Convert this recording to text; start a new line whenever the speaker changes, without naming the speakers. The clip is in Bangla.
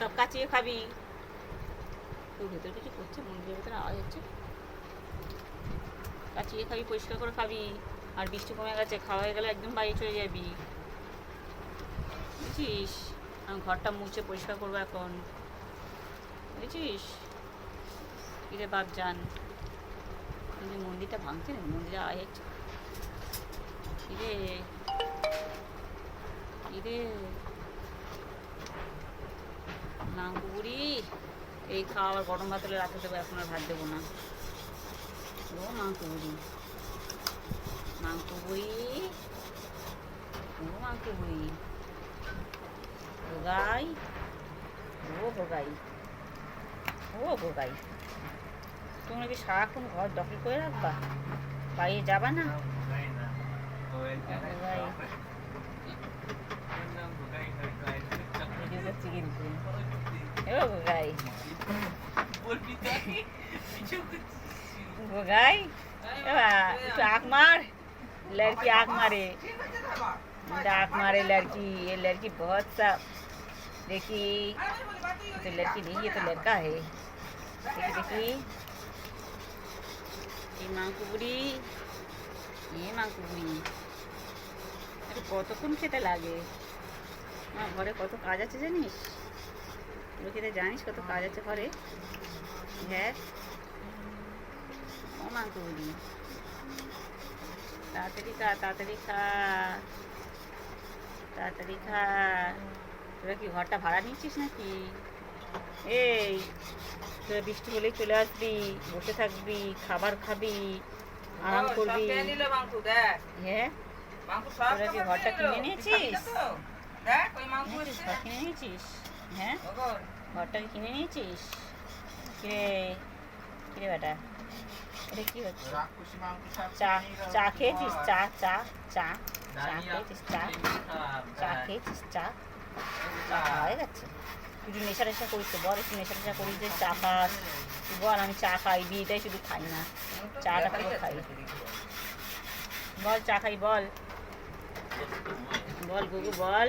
সব কাচিয়ে খাবি। তোর ভেতরে কিছু করছে মন্দিরের ভেতরে আওয়াজ হচ্ছে। কাচিয়ে খাবি, পরিষ্কার করে খাবি। আর বৃষ্টি কমে গেছে, খাওয়া হয়ে গেলে একদম বাড়ি চলে যাবি। বুঝছিস? আমি ঘরটা মুছে পরিষ্কার করব এখন। বুঝছিস? কিরে বাপ যান কিন্তু মন্দিরটা ভাঙছে না মন্দিরে আয় হচ্ছে। কিরে? কিরে? এই খাওয়ার গরম ভাত হলে রাতে দেবো এখন আর ভাত দেবো না ও মাংকুবুড়ি মাংকুবুড়ি ও মাংকুবুড়ি গোগাই ও গোগাই ও গোগাই তোমরা কি সারাক্ষণ ঘর দখল করে রাখবা বাইরে যাবা না গোগাই ভিডিও করছি কিন্তু ও গোগাই গোগাই এবা একটু आँख मार लड़की आँख मारे मेरा आँख मारे लड़की ये लड़की बहुत सा देखी ये तो लड़की नहीं ये तो लड़का है देखी देखी ये মাংকু বুড়ি এ মাংকু বুড়ি আরে কতক্ষণ খেতে লাগে আমার ঘরে কত কাজ আছে জানিস খেতে জানিস কত কাজ আছে ঘরে? হ্যাঁ ও তাড়াতাড়ি খা তাড়াতাড়ি খা। তাড়াতাড়ি খা। তোরা কি ঘরটা ভাড়া নিচ্ছিস নাকি? এই তোরা বৃষ্টি হলেই চলে আসবি বসে থাকবি খাবার খাবি আরাম করবি। হ্যাঁ? তোরা কি ঘরটা কিনে নিয়েছিস? কিনে নিয়েছিস? হ্যাঁ? ঘরটা কিনে নিয়েছিস? কিরে কিরে বেটা? এটা কি হচ্ছে? চা চা খেয়েছিস? চা চা চা চা খেয়েছিস? চা? চা খেয়েছিস? চা? চা। হয়ে তুই একটু নেশা টেশা করিস তো বল একটু নেশা টেশা করিস যে চা খাস। তুই বল আমি চা খাই বিয়েটাই শুধু খাই না। চাটা পুরো খাই। বল চা খাই বল। বল গুগু বল।